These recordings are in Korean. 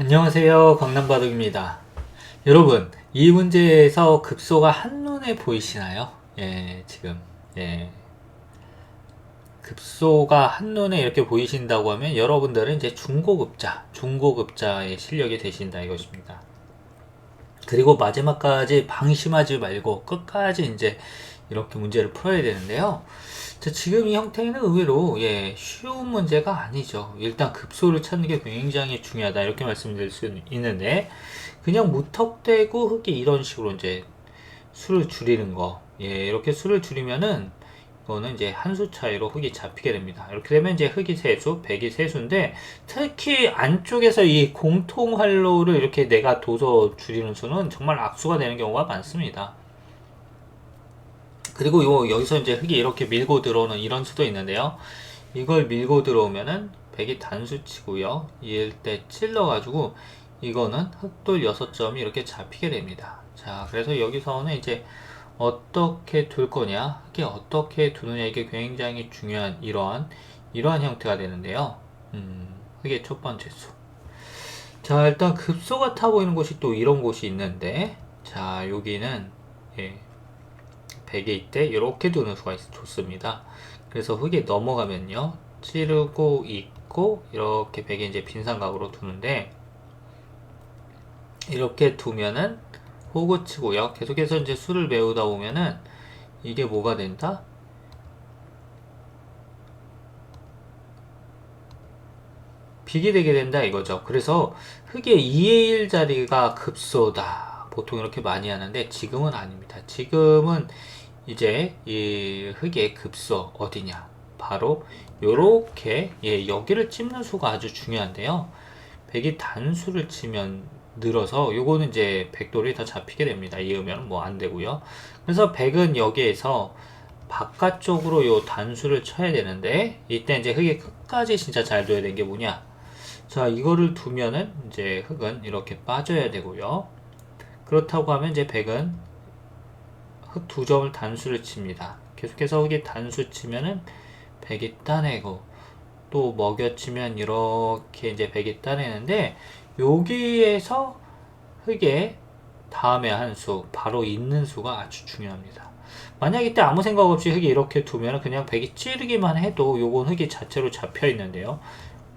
안녕하세요. 강남바둑입니다. 여러분, 이 문제에서 급소가 한눈에 보이시나요? 예, 지금, 예. 급소가 한눈에 이렇게 보이신다고 하면 여러분들은 이제 중고급자, 중고급자의 실력이 되신다 이것입니다. 그리고 마지막까지 방심하지 말고 끝까지 이제 이렇게 문제를 풀어야 되는데요. 자, 지금 이 형태는 의외로 예, 쉬운 문제가 아니죠. 일단 급소를 찾는 게 굉장히 중요하다 이렇게 말씀드릴 수 있는데 그냥 무턱대고 흙이 이런 식으로 이제 수를 줄이는 거 예, 이렇게 수를 줄이면은 이거는 이제 한 수 차이로 흙이 잡히게 됩니다. 이렇게 되면 이제 흙이 세수, 백이 세수인데 특히 안쪽에서 이 공통 활로를 이렇게 내가 둬서 줄이는 수는 정말 악수가 되는 경우가 많습니다. 그리고 요 여기서 이제 흙이 이렇게 밀고 들어오는 이런 수도 있는데요. 이걸 밀고 들어오면은 백이 단수치고요. 이을 때 찔러 가지고 이거는 흑돌 6점이 이렇게 잡히게 됩니다. 자, 그래서 여기서는 이제 어떻게 둘 거냐, 흙이 어떻게 두느냐 이게 굉장히 중요한 이러한 이러한 형태가 되는데요. 음, 흙의 첫 번째 수. 자, 일단 급소가 타 보이는 곳이 또 이런 곳이 있는데, 자, 여기는 예, 베개 있대 이렇게 두는 수가 있, 좋습니다. 그래서 흙에 넘어가면요, 찌르고 있고 이렇게 베개 이제 빈삼각으로 두는데 이렇게 두면은 호구 치고요. 계속해서 이제 수를 메우다 보면은 이게 뭐가 된다? 빅이 되게 된다 이거죠. 그래서 흙의 2의 1 자리가 급소다. 보통 이렇게 많이 하는데 지금은 아닙니다. 지금은 이제 이 흙의 급소 어디냐? 바로 요렇게 예, 여기를 찝는 수가 아주 중요한데요. 백이 단수를 치면 늘어서 요거는 이제 백돌이 더 잡히게 됩니다. 이으면 뭐 안 되고요. 그래서 백은 여기에서 바깥쪽으로 요 단수를 쳐야 되는데 이때 이제 흙이 끝까지 진짜 잘 둬야 되는 게 뭐냐? 자, 이거를 두면은 이제 흙은 이렇게 빠져야 되고요. 그렇다고 하면 이제 백은 흙두 점을 단수를 칩니다. 계속해서 흙이 단수 치면은 백이 따내고 또 먹여 치면 이렇게 이제 백이 따내는데 여기에서 흙의 다음에 한 수, 바로 있는 수가 아주 중요합니다. 만약 이때 아무 생각 없이 흙이 이렇게 두면 그냥 백이 찌르기만 해도 요건 흙이 자체로 잡혀 있는데요.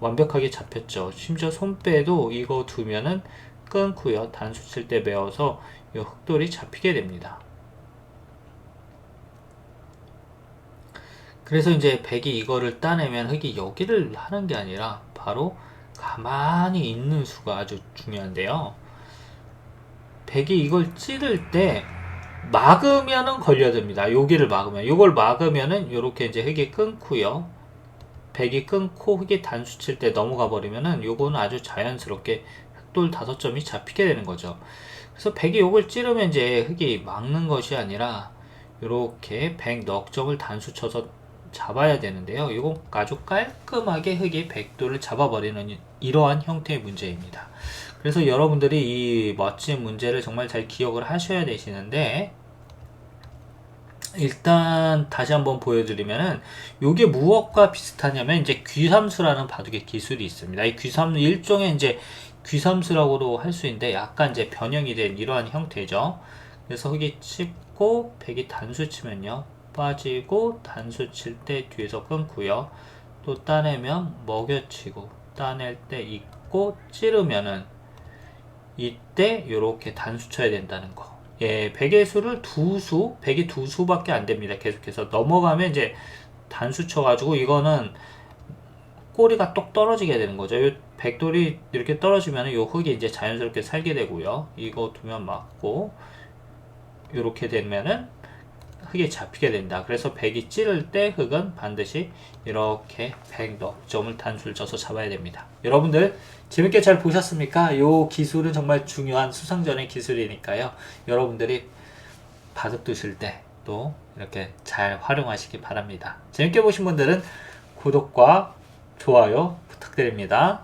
완벽하게 잡혔죠. 심지어 손빼도 이거 두면은 끊고요. 단수 칠 때 메어서 이 흙돌이 잡히게 됩니다. 그래서 이제 백이 이거를 따내면 흙이 여기를 하는 게 아니라 바로 가만히 있는 수가 아주 중요한데요. 백이 이걸 찌를 때 막으면은 걸려듭니다. 여기를 막으면 이걸 막으면은 이렇게 이제 흙이 끊고요. 백이 끊고 흙이 단수 칠 때 넘어가 버리면은 요거는 아주 자연스럽게 흑돌 다섯 점이 잡히게 되는 거죠. 그래서 백이 요걸 찌르면 이제 흙이 막는 것이 아니라 이렇게 백 넉 점을 단수 쳐서 잡아야 되는데요. 이거 아주 깔끔하게 흙이 백도를 잡아버리는 이러한 형태의 문제입니다. 그래서 여러분들이 이 멋진 문제를 정말 잘 기억을 하셔야 되시는데 일단 다시 한번 보여드리면은 이게 무엇과 비슷하냐면 이제 귀삼수라는 바둑의 기술이 있습니다. 이 귀삼 일종의 이제 귀삼수라고도 할 수 있는데 약간 이제 변형이 된 이러한 형태죠. 그래서 흙이 칩고 백이 단수 치면요 빠지고 단수 칠 때 뒤에서 끊고요. 또 따내면 먹여치고 따낼 때 있고 찌르면은 이때 이렇게 단수 쳐야 된다는 거. 예, 백의 수를 두 수, 백이 두 수밖에 안 됩니다. 계속해서 넘어가면 이제 단수 쳐가지고 이거는 꼬리가 똑 떨어지게 되는 거죠. 이 백돌이 이렇게 떨어지면 요 흙이 이제 자연스럽게 살게 되고요. 이거 두면 맞고 이렇게 되면은 흙이 잡히게 된다. 그래서 백이 찌를 때 흙은 반드시 이렇게 백넉 점을 단수를 쳐서 잡아야 됩니다. 여러분들 재밌게 잘 보셨습니까? 이 기술은 정말 중요한 수상전의 기술이니까요. 여러분들이 바둑 두실 때 또 이렇게 잘 활용하시기 바랍니다. 재밌게 보신 분들은 구독과 좋아요 부탁드립니다.